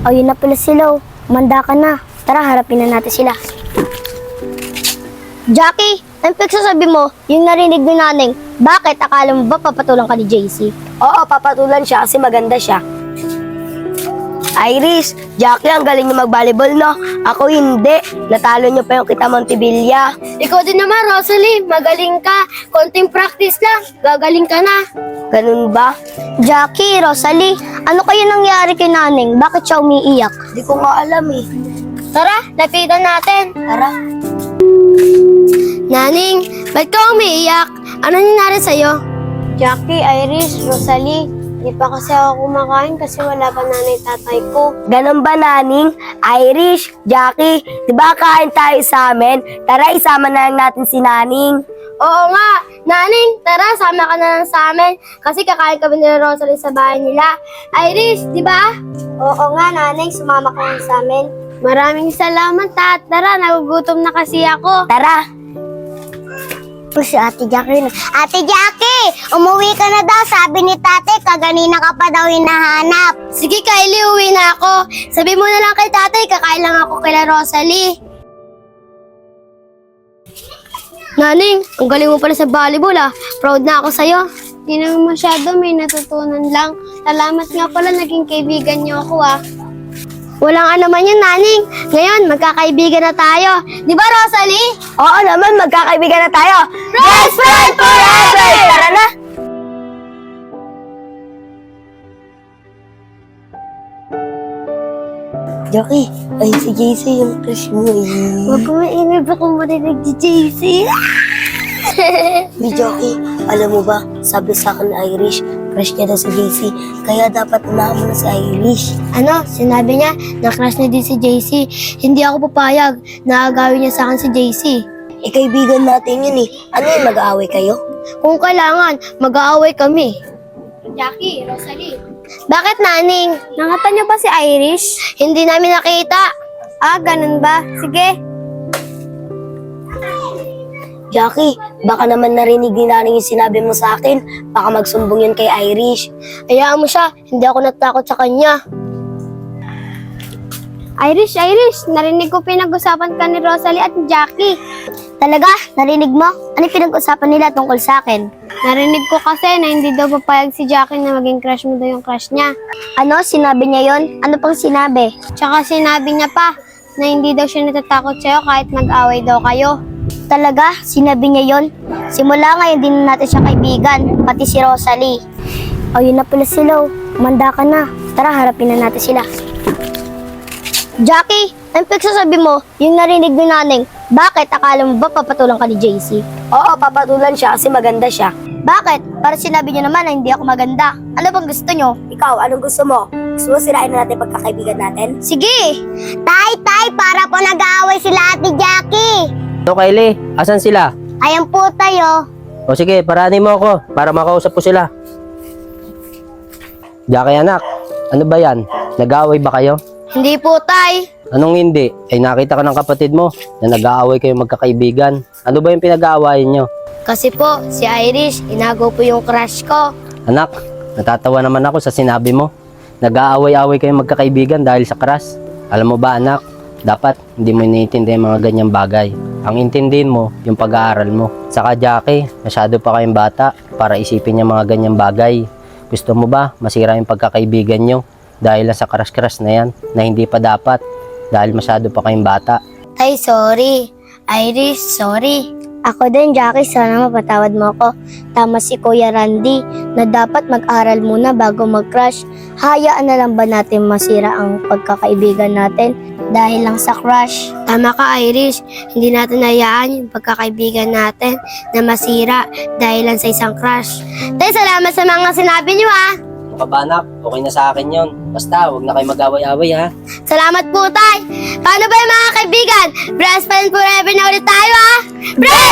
O yun na pala sila. oh. Manda ka na. Tara, harapin na natin sila. Jackie, ang pagsasabi mo, yung narinig ni Naneng, bakit akala mo ba papatulang ka ni JC? Oo, papatulan siya kasi maganda siya. Iris, Jackie, ang galing niyo mag-volleyball, no? Ako hindi. Natalo niyo pa yung kita Montevilla. Ikaw din naman, Rosalie. Magaling ka. Konting practice lang. Gagaling ka na. Ganun ba? Jackie, Rosalie, ano kaya nangyari kay Naneng? Bakit siya umiiyak? Di ko nga alam eh. Tara, lapitan natin. Tara. Naning, ba't ka umiiyak? Ano nangyari sa'yo? Jackie, Iris, Rosalie, hindi pa kasi ako kumakain kasi wala pa nanay tatay ko. Ganun ba, Naning? Irish, Jackie, di ba kain tayo sa amin? Tara, isama na lang natin si Naning. Oo nga, Naning, tara, sama ka na lang sa amin kasi kakain kami ni Rosalie sa bahay nila. Iris, di ba? Oo nga, Naning, sumama ka lang sa amin. Maraming salamat, tat. Tara, nagugutom na kasi ako. Tara. Po si Ate Jackie. Ate Jackie, umuwi ka na daw. Sabi ni tate, kaganina ka pa daw hinahanap. Sige, Kylie, uwi na ako. Sabi mo na lang kay tatay, kakain lang ako kila Rosalie. Naning, ang galing mo pala sa volleyball ah. Proud na ako sa'yo. Hindi naman masyado, may natutunan lang. Salamat nga pala, naging kaibigan niyo ako ah. Walang ano man yun, Naning. Ngayon, magkakaibigan na tayo. Di ba, Rosalie? Oo naman, magkakaibigan na tayo. Best friend forever! Tara na. Jackie, ay si JC yung crush mo eh. Huwag ko maingay ba kung marinig si JC? Hey Jackie, alam mo ba, sabi sa akin ni Irish, crush niya daw si JC, kaya dapat unahan mo na si Irish. Ano? Sinabi niya na crush niya din si JC. Hindi ako papayag na agawin niya sa akin si JC. Eh, kaibigan natin yun eh. Ano yung mag-aaway kayo? Kung kailangan, mag-aaway kami. Jackie, Rosalie. Bakit, Naning? Nangatan niyo ba si Irish? Hindi namin nakita. Ah, ganun ba? Sige. Jackie, baka naman narinig ni Naning yung sinabi mo sa akin. Baka magsumbong yun kay Irish. Hayaan mo siya. Hindi ako natakot sa kanya. Irish, Irish, narinig ko pinag-usapan ka ni Rosalie at Jackie. Talaga? Narinig mo? Ano pinag-usapan nila tungkol sa akin? Narinig ko kasi na hindi daw papayag si Jackie na maging crush mo daw yung crush niya. Ano? Sinabi niya yon? Ano pang sinabi? Tsaka sinabi niya pa na hindi daw siya natatakot sa'yo kahit mag-away daw kayo. Talaga? Sinabi niya yon? Simula ngayon din na natin siya kaibigan, pati si Rosalie. O yun na pala sila. oh. Manda ka na. Tara, harapin na natin sila. Jackie, ang pagsasabi mo, yung narinig ni Naneng, bakit akala mo ba papatulang ka ni JC? Oo, papatulan siya kasi maganda siya. Bakit? Para sinabi niyo naman na hindi ako maganda. Ano bang gusto niyo? Ikaw, anong gusto mo? Gusto mo sirain na natin pagkakaibigan natin? Sige! Tay, tay, para po nag-aaway sila ate Jackie. So Kylie, asan sila? Ayan po tayo. O sige, paranin mo ako para makausap ko sila. Jackie anak, ano ba yan? Nag-aaway ba kayo? Hindi po, tay. Anong hindi? Ay nakita ka ng kapatid mo na nag-aaway kayo magkakaibigan. Ano ba yung pinag-aawayan nyo? Kasi po, si Irish, inago po yung crush ko. Anak, natatawa naman ako sa sinabi mo. Nag-aaway-away kayo magkakaibigan dahil sa crush. Alam mo ba anak, dapat hindi mo iniintindi ang mga ganyang bagay. Ang intindihin mo, yung pag-aaral mo. Saka Jackie, masyado pa kayong bata para isipin yung mga ganyang bagay. Gusto mo ba masira yung pagkakaibigan nyo dahil lang sa crush-crush na yan na hindi pa dapat dahil masyado pa kayong bata. Tay, sorry. Irish, sorry. Ako din, Jackie, sana mapatawad mo ako. Tama si Kuya Randy na dapat mag-aral muna bago mag-crush. Hayaan na lang ba natin masira ang pagkakaibigan natin dahil lang sa crush? Tama ka, Irish. Hindi natin hayaan yung pagkakaibigan natin na masira dahil lang sa isang crush. Tay, salamat sa mga sinabi niyo ah. Ano ka ba anak? Okay na sa akin yon. Basta, huwag na kayo mag-away-away ha. Salamat po, Tay! Paano ba yung mga kaibigan? Best friend forever na ulit tayo, ah! Best